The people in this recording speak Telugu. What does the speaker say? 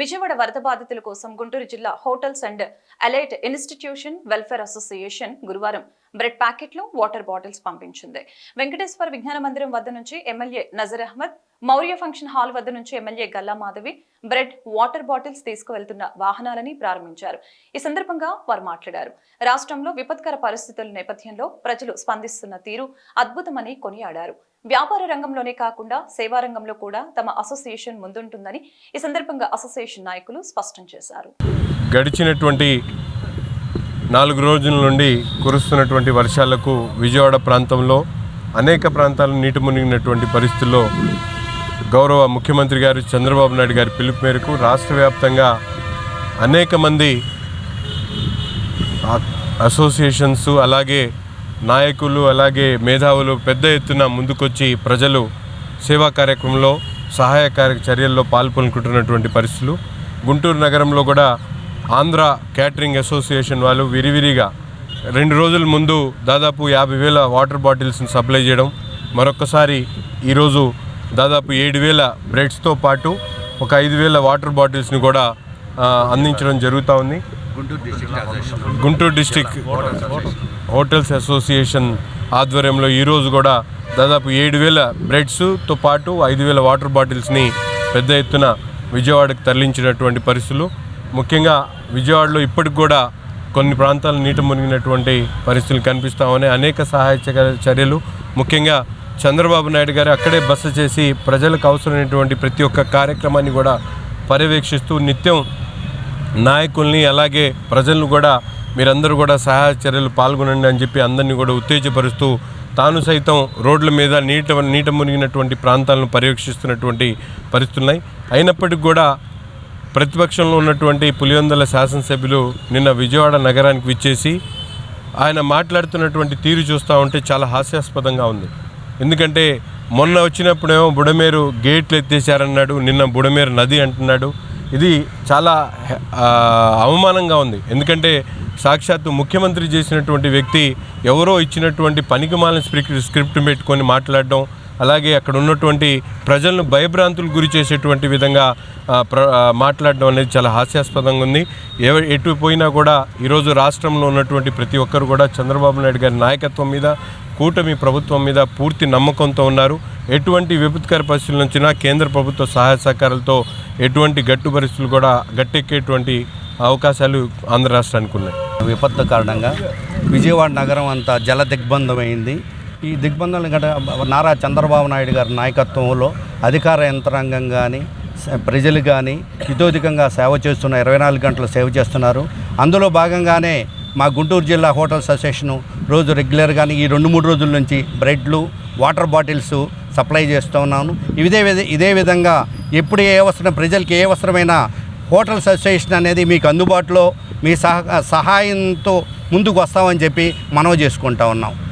విజయవాడ వరద బాధితుల కోసం గుంటూరు జిల్లా hotels and allied institution welfare association గురువారం బ్రెడ్ ప్యాకెట్లు వాటర్ బాటిల్స్ పంపించింది. వెంకటేశ్వర విజ్ఞాన మందిరం వద్ద నుంచి MLA Nazar Ahmed Maurya function hall వద్ద నుంచి MLA Galla Madhavi bread water bottles తీసుకువెళ్తున్న వాహనాలని ప్రారంభించారు. ఈ సందర్భంగా వారు మాట్లాడారు. రాష్ట్రంలో విపత్కర పరిస్థితుల నేపథ్యంలో ప్రజలు స్పందిస్తున్న తీరు అద్భుతమని కొనియాడారు. వ్యాపార రంగంలోనే కాకుండా సేవా రంగంలో కూడా తమ అసోసియేషన్ ముందుంటుందని ఈ సందర్భంగా అసోసియేషన్ నాయకులు స్పష్టం చేశారు. గడిచినటువంటి నాలుగు రోజుల నుండి కురుస్తున్నటువంటి వర్షాలకు విజయవాడ ప్రాంతంలో అనేక ప్రాంతాలు నీటి మునిగినటువంటి పరిస్థితుల్లో గౌరవ ముఖ్యమంత్రి గారు చంద్రబాబు నాయుడు గారి పిలుపు మేరకు రాష్ట్ర వ్యాప్తంగా అనేక మంది అసోసియేషన్స్ అలాగే నాయకులు అలాగే మేధావులు పెద్ద ఎత్తున ముందుకొచ్చి ప్రజలు సేవా కార్యక్రమంలో సహాయ కార్య చర్యల్లో పాల్పొనుకుంటున్నటువంటి పరిస్థితులు. గుంటూరు నగరంలో కూడా ఆంధ్ర క్యాటరింగ్ అసోసియేషన్ వాళ్ళు విరివిరిగా రెండు రోజుల ముందు దాదాపు యాభై వేల వాటర్ బాటిల్స్ని సప్లై చేయడం మరొకసారి ఈరోజు దాదాపు ఏడు వేల బ్రెడ్స్తో పాటు ఒక ఐదు వేల వాటర్ బాటిల్స్ని కూడా అందించడం జరుగుతూ ఉంది. గుంటూరు డిస్టిక్ హోటల్స్ అసోసియేషన్ ఆధ్వర్యంలో ఈరోజు కూడా దాదాపు ఏడు వేల బ్రెడ్స్తో పాటు ఐదు వేల వాటర్ బాటిల్స్ని పెద్ద ఎత్తున విజయవాడకు తరలించినటువంటి పరిస్థితులు. ముఖ్యంగా విజయవాడలో ఇప్పటికి కూడా కొన్ని ప్రాంతాలు నీట మునిగినటువంటి పరిస్థితులు కనిపిస్తా ఉన్నాయి. అనేక సహాయ చర్య- చర్యలు. ముఖ్యంగా చంద్రబాబు నాయుడు గారు అక్కడే బస చేసి ప్రజలకు అవసరమైనటువంటి ప్రతి ఒక్క కార్యక్రమాన్ని కూడా పర్యవేక్షిస్తూ నిత్యం నాయకుల్ని అలాగే ప్రజలను కూడా మీరందరూ కూడా సహాయ చర్యలు పాల్గొనండి అని చెప్పి అందరినీ కూడా ఉత్తేజపరుస్తూ తాను సైతం రోడ్ల మీద నీట నీట మునిగినటువంటి ప్రాంతాలను పర్యవేక్షిస్తున్నటువంటి పరిస్థితున్నాయి అయినప్పటికీ కూడా ప్రతిపక్షంలో ఉన్నటువంటి పులివెందుల శాసనసభ్యులు నిన్న విజయవాడ నగరానికి విచ్చేసి ఆయన మాట్లాడుతున్నటువంటి తీరు చూస్తూ ఉంటే చాలా హాస్యాస్పదంగా ఉంది. ఎందుకంటే మొన్న వచ్చినప్పుడేమో బుడమేరు గేట్లు ఎత్తేసారన్నాడు నిన్న బుడమేరు నది అంటున్నాడు. ఇది చాలా అవమానంగా ఉంది. ఎందుకంటే సాక్షాత్తు ముఖ్యమంత్రి చేసినటువంటి వ్యక్తి ఎవరో ఇచ్చినటువంటి పనికిమాలిన స్క్రిప్ట్ స్క్రిప్ట్ పెట్టుకొని మాట్లాడడం అలాగే అక్కడ ఉన్నటువంటి ప్రజలను భయభ్రాంతులు గురి చేసేటువంటి విధంగా ప్ర మాట్లాడడం అనేది చాలా హాస్యాస్పదంగా ఉంది. ఎవ ఎటు పోయినా కూడా ఈరోజు రాష్ట్రంలో ఉన్నటువంటి ప్రతి ఒక్కరు కూడా చంద్రబాబు నాయుడు గారి నాయకత్వం మీద కూటమి ప్రభుత్వం మీద పూర్తి నమ్మకంతో ఉన్నారు. ఎటువంటి విపత్కర పరిస్థితుల నుంచినా కేంద్ర ప్రభుత్వ సహాయ సహకారాలతో ఎటువంటి గట్టు పరిస్థితులు కూడా గట్టెక్కేటువంటి అవకాశాలు ఆంధ్ర రాష్ట్రానికి ఉన్నాయి. విపత్తు కారణంగా విజయవాడ నగరం అంతా జల దిగ్బంధమైంది ఈ దిగ్బంధం గట నారా చంద్రబాబు నాయుడు గారి నాయకత్వంలో అధికార యంత్రాంగం కానీ ప్రజలు కానీ ఇతోధికంగా సేవ చేస్తున్న ఇరవై నాలుగు గంటలు సేవ చేస్తున్నారు. అందులో భాగంగానే మా గుంటూరు జిల్లా హోటల్స్ అసోసియేషను రోజు రెగ్యులర్గానే ఈ రెండు మూడు రోజుల నుంచి బ్రెడ్లు వాటర్ బాటిల్స్ సప్లై చేస్తూ ఉన్నాను. ఇదే విధ ఇదే విధంగా ఎప్పుడు ఏ అవసరం ప్రజలకి ఏ అవసరమైన హోటల్స్ అసోసియేషన్ అనేది మీకు అందుబాటులో మీ సహ సహాయంతో ముందుకు వస్తామని చెప్పి మనవి చేసుకుంటా ఉన్నాం.